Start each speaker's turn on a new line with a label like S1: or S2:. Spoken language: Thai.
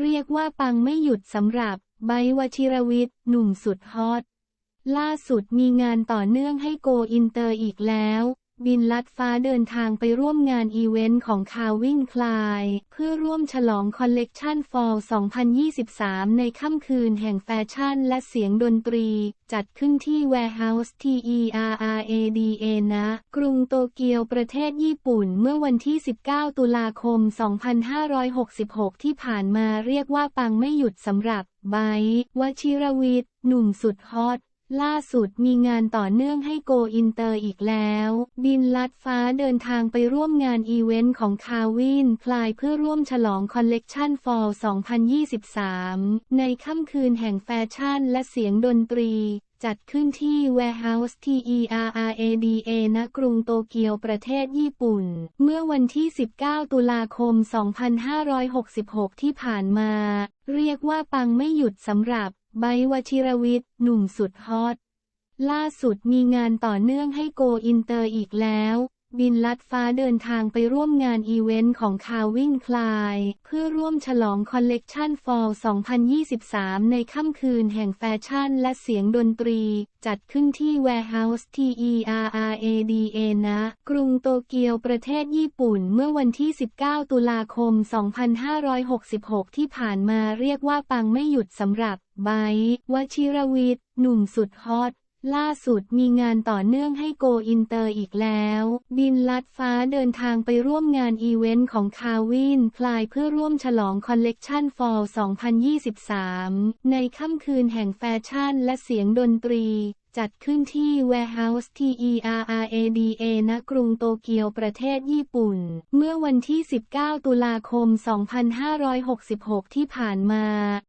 S1: เรียกว่าปังไม่หยุดสำหรับไบวชิรวิทย์หนุ่มสุดฮอต ล่าสุดมีงานต่อเนื่องให้โกอินเตอร์อีกแล้ว บินลัดฟ้าเดินทางไปร่วมงานอีเวนต์ของคาวิ่งคลาย เพื่อร่วมฉลองคอลเลกชันฟอล2023 ในค่ำคืนแห่งแฟชั่นและเสียงดนตรี จัดขึ้นที่ Warehouse TERRADA นะ กรุงโตเกียวประเทศญี่ปุ่นเมื่อวันที่ 19 ตุลาคม 2566 ที่ผ่านมาเรียกว่าปังไม่หยุดสำหรับไบวชิรวิทย์หนุ่มสุดฮอต ล่าสุดมีงานต่อเนื่องให้โกอินเตอร์อีกแล้ว บินลัดฟ้าเดินทางไปร่วมงานอีเวนต์ของคาวินคลายเพื่อร่วมฉลองคอลเลกชันฟอล2023 ในค่ำคืนแห่งแฟชั่นและเสียงดนตรีจัดขึ้นที่ Warehouse TERRADA ณ กรุงโตเกียวประเทศญี่ปุ่น เมื่อวันที่ 19 ตุลาคม 2566 ที่ผ่านมา เรียกว่าปังไม่หยุดสำหรับ ไบวชิรวิทย์หนุ่มสุดฮอต ล่าสุดมีงานต่อเนื่องให้โกอินเตอร์อีกแล้ว บินลัดฟ้าเดินทางไปร่วมงานอีเวนต์ของคาวิ่งคลาย เพื่อร่วมฉลองคอลเลกชันฟอล 2023 ในค่ำคืนแห่งแฟชั่นและเสียงดนตรี จัดขึ้นที่ Warehouse TERRADA นะ กรุงโตเกียวประเทศญี่ปุ่นเมื่อวันที่ 19 ตุลาคม 2566 ที่ผ่านมาเรียกว่าปังไม่หยุดสำหรับ ไบวชิรวิทย์ หนุ่มสุดฮอต ล่าสุดมีงานต่อเนื่องให้โกอินเตอร์อีกแล้ว บินลัดฟ้าเดินทางไปร่วมงานอีเวนต์ของคาวินคลายเพื่อร่วมฉลองคอลเลกชันฟอล 2023 ในค่ำคืนแห่งแฟชั่นและเสียงดนตรีจัดขึ้นที่ Warehouse TERRADA ณ กรุงโตเกียวประเทศญี่ปุ่น เมื่อวันที่ 19 ตุลาคม 2566 ที่ผ่านมา